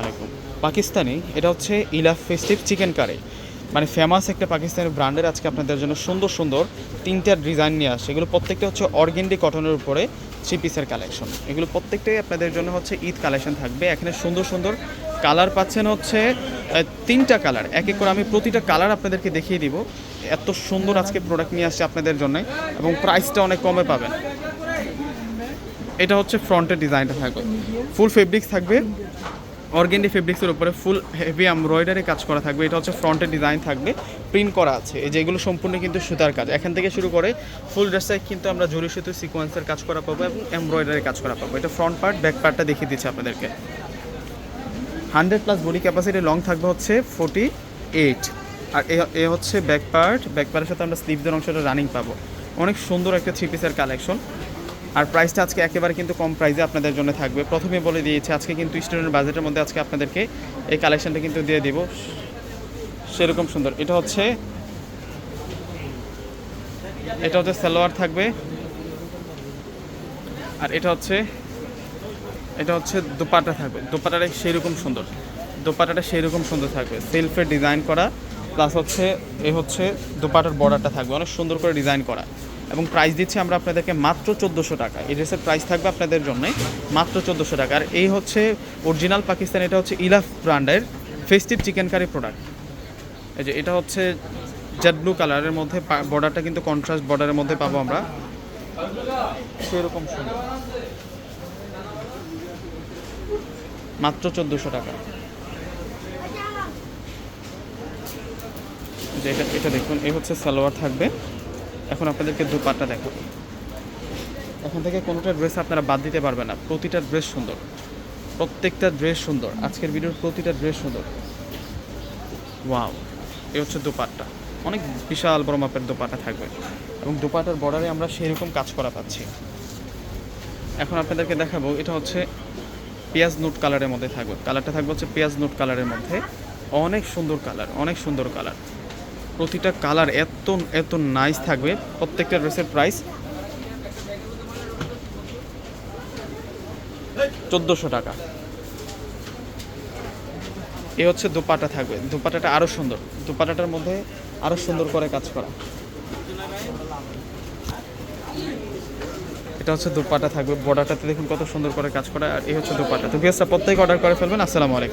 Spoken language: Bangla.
আলাইকুম। পাকিস্তানি, এটা হচ্ছে ইলাফ ফেস্টিভ চিকেন কারি। মানে ফেমাস একটা পাকিস্তানি ব্র্যান্ডের আজকে আপনাদের জন্য সুন্দর সুন্দর তিনটা ডিজাইন নিয়ে আসে এগুলো প্রত্যেকটা হচ্ছে অর্গেন্ডি কটনের উপরে থ্রি পিসের কালেকশন এগুলো প্রত্যেকটাই আপনাদের জন্য হচ্ছে ঈদ কালেকশন থাকবে। এখানে সুন্দর সুন্দর কালার পাচ্ছেন হচ্ছে তিনটা কালার এক এক করে আমি প্রতিটা কালার আপনাদেরকে দেখিয়ে দিব। এত সুন্দর আজকে প্রোডাক্ট নিয়ে আসছে আপনাদের জন্য এবং প্রাইসটা অনেক কমে পাবেন। এটা হচ্ছে ফ্রন্টের ডিজাইনটা থাকবে। ফুল ফেব্রিক্স থাকবে। অর্গেন্ডি ফেব্রিক্সের উপরে ফুল হেভি এমব্রয়ডারি কাজ করা থাকবে। এটা হচ্ছে ফ্রন্টের ডিজাইন থাকবে। প্রিন্ট করা আছে। এই যেগুলো সম্পূর্ণ কিন্তু সুতার কাজ। এখান থেকে শুরু করে ফুল ড্রেসটায় কিন্তু আমরা জরি সুতো সিকোয়েন্সের কাজ করা পাবো এবং এমব্রয়ডারি কাজ করা পাবো। এটা ফ্রন্ট পার্ট ব্যাক পার্টটা দেখিয়ে দিচ্ছি আপনাদেরকে। Hundred plus body capacity long থাকবে হচ্ছে ফোর্টি এইট আর এ- হচ্ছে ব্যাক পার্ট ব্যাক পার্টের সাথে আমরা স্লিভদের অংশটা রানিং পাবো। অনেক সুন্দর একটা থ্রি পিসের কালেকশন আর প্রাইসটা আজকে একেবারে কিন্তু কম প্রাইসে আপনাদের জন্য থাকবে। প্রথমে বলে দিয়েছি, আজকে কিন্তু স্টুডেন্ট বাজেটের মধ্যে আজকে আপনাদেরকে এই কালেকশনটা কিন্তু দিয়ে দিব। সেরকম সুন্দর। এটা হচ্ছে এটা হচ্ছে সালোয়ার থাকবে। আর এটা হচ্ছে এটা হচ্ছে দোপাটা থাকবে। দোপাটাটা সেই রকম সুন্দর। দোপাটাটা সেই রকম সুন্দর থাকবে। সেলফে ডিজাইন করা প্লাস হচ্ছে, এ হচ্ছে দোপাটার বর্ডারটা থাকবে। অনেক সুন্দর করে ডিজাইন করা। এবং প্রাইস দিচ্ছি আমরা আপনাদেরকে মাত্র চোদ্দোশো টাকা। এই ড্রেসের প্রাইস থাকবে আপনাদের জন্য মাত্র চোদ্দোশো টাকা। আর এই হচ্ছে অরিজিনাল পাকিস্তান, এটা হচ্ছে ইলাফ ব্র্যান্ডের ফেস্টিভ চিকেন কারি প্রোডাক্ট এই যে এটা হচ্ছে জেড ব্লু কালারের মধ্যে বর্ডারটা কিন্তু কন্ট্রাস্ট বর্ডারের মধ্যে পাবো আমরা। সেরকম মাত্র চোদ্দোশো টাকা। যে এটা এটা দেখুন, এই হচ্ছে সালোয়ার থাকবে। এখন আপনাদেরকে দুপাট্টা দেখো। এখান থেকে কোনোটা ড্রেস আপনারা বাদ দিতে পারবেন না। প্রতিটা ড্রেস সুন্দর। প্রত্যেকটা ড্রেস সুন্দর। আজকের ভিডিওর প্রতিটা ড্রেস সুন্দর। ওয়াও এই হচ্ছে দোপাট্টা। অনেক বিশাল বড় মাপের দোপাট্টা থাকবে। এবং দোপাটার বর্ডারে আমরা সেরকম কাজ করা পাচ্ছি। এখন আপনাদেরকে দেখাবো, এটা হচ্ছে পেঁয়াজ নোট কালারের মধ্যে থাকবে। কালারটা থাকবে হচ্ছে পেঁয়াজ নোট কালারের মধ্যে। অনেক সুন্দর কালার অনেক সুন্দর কালার প্রতিটা কালার এত এত নাইস থাকবে। প্রত্যেকটা ড্রেসের প্রাইস চোদ্দোশো টাকা। এ হচ্ছে দোপাটা থাকবে। দোপাটাটা আরও সুন্দর। দোপাটাটার মধ্যে আরও সুন্দর করে কাজ করা। এটা হচ্ছে দোপাটা থাকবে। বর্ডারটাতে দেখুন কত সুন্দর করে কাজ করা। আর এই হচ্ছে দোপাটা। তো গেস্টরা প্রত্যেকে অর্ডার করে ফেলবেন। আসসালামু আলাইকুম।